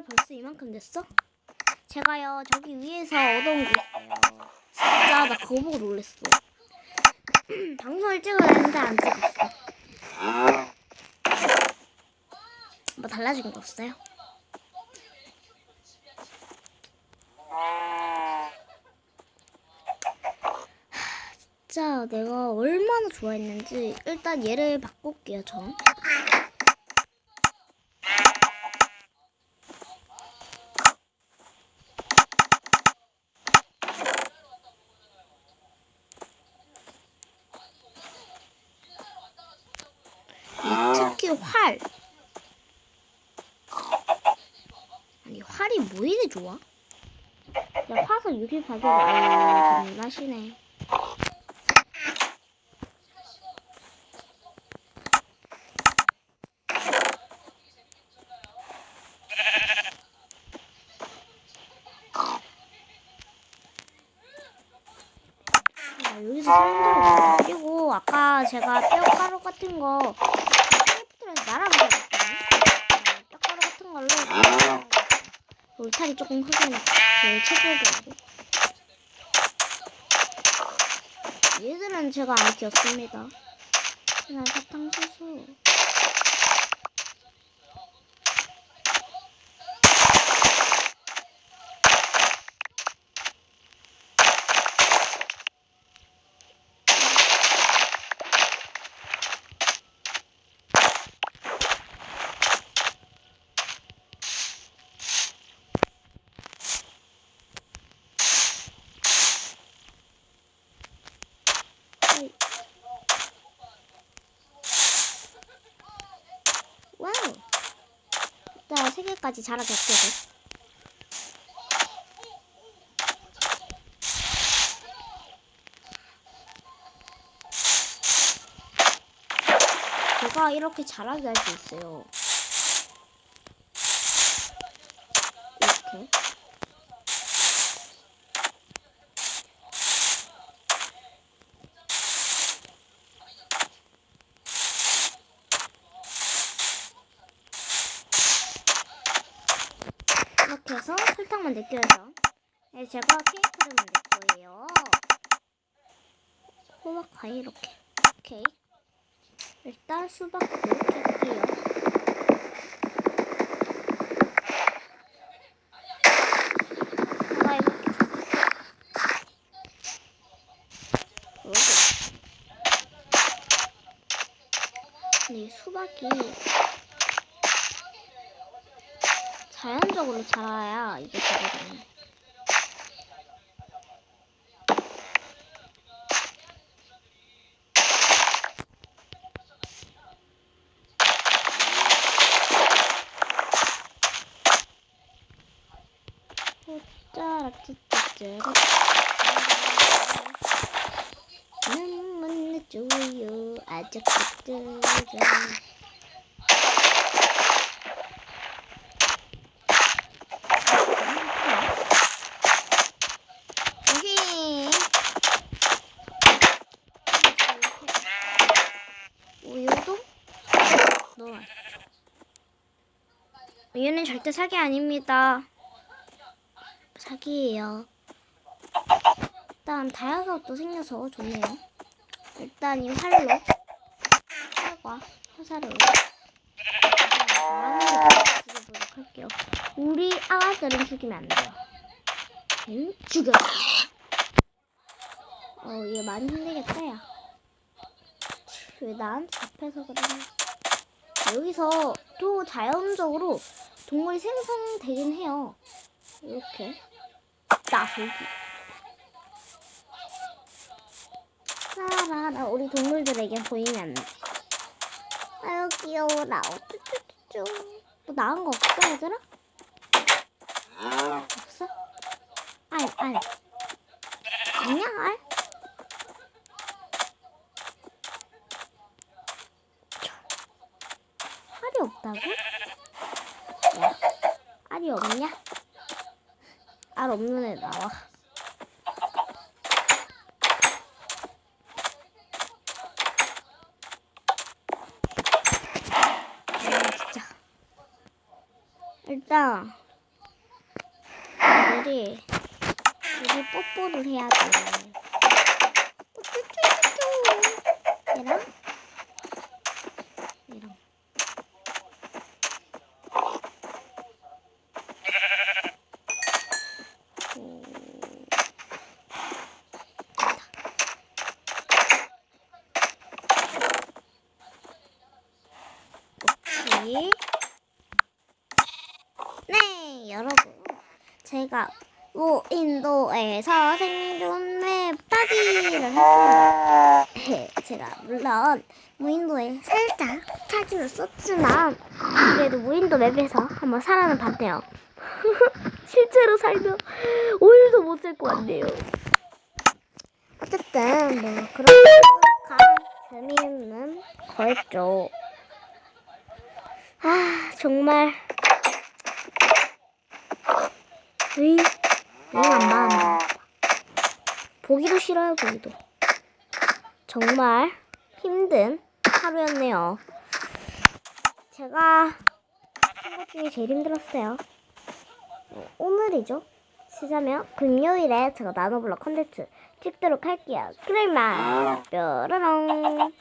헐 벌써 이만큼 됐어? 제가요 저기 위에서 얻어온 게 있어요. 진짜 나 그거 보고 놀랬어. 방송을 찍으려 했는데 안 찍었어. 뭐 달라진 거 없어요? 진짜 내가 얼마나 좋아했는지 일단 얘를 바꿀게요 전. 활. 아니 활이 뭐 이리 좋아? 야 화가 유리 박이 장난하시네. 자, 여기서 사람들을 그리고 아까 제가 뼈가루 같은 거 크래프트에서 날아가거든요. 뼈가루 같은 걸로 울타리 조금 그 채소들하고 얘들은 제가 안 키웠습니다. 그냥 사탕수수. 세 개까지 자라겠거든. 제가 이렇게 자라게 할 수 있어요. 이렇게. 이렇게 해서 설탕만 느껴서 네, 제가 케이크를 만들 거예요. 호박 과일 이렇게. 오케이. 일단 수박도 이렇게 할게요. 하나 이렇게. 그리고 근데 이 수박이 자연적으로 자라야 이게 되거든요. 눈물 줘요 아작짜짜라 여기 우유도 넣어. 우유는 절대 사기 아닙니다. 사기예요. 일단 다이아가 또 생겨서 좋네요. 일단 이 활로 활과 화살을 죽여보도록 할게요. 우리 아가들은 죽이면 안 돼요. 응? 죽여. 어, 얘 많이 힘들겠다, 야. 왜 나한테 잡혀서 그래? 여기서 또 자연적으로 동물이 생성되긴 해요. 이렇게. 나설기. 라라라, 우리 동물들에게 보이면 안 돼. 아유, 귀여워라. 어쭈쭈쭈쭈. 뭐 나은 거 없어, 얘들아? 없어? 알, 알. 아니야, 알. 알이 없다고? 야, 알이 없냐? 알 없는 애 나와. 아, 진짜. 일단 오늘이 우리 뽀뽀를 해야 돼. 얘랑. 네, 여러분. 제가 무인도에서 생존 맵하기를 했습니다. 제가 물론 무인도에 살짝 사진을 썼지만 그래도 무인도 맵에서 한번 살아는 봤네요. 실제로 살면 오일도 못 살 것 같네요. 어쨌든 뭐 그런 가 재미있는 거였죠. 아 정말 으이 이안 나온다. 보기도 싫어요 보기도. 정말 힘든 하루였네요. 제가 한 것 중에 제일 힘들었어요. 어, 오늘이죠. 시자면 금요일에 제가 나노블럭 컨텐츠 찍도록 할게요. 그러면 뾰로롱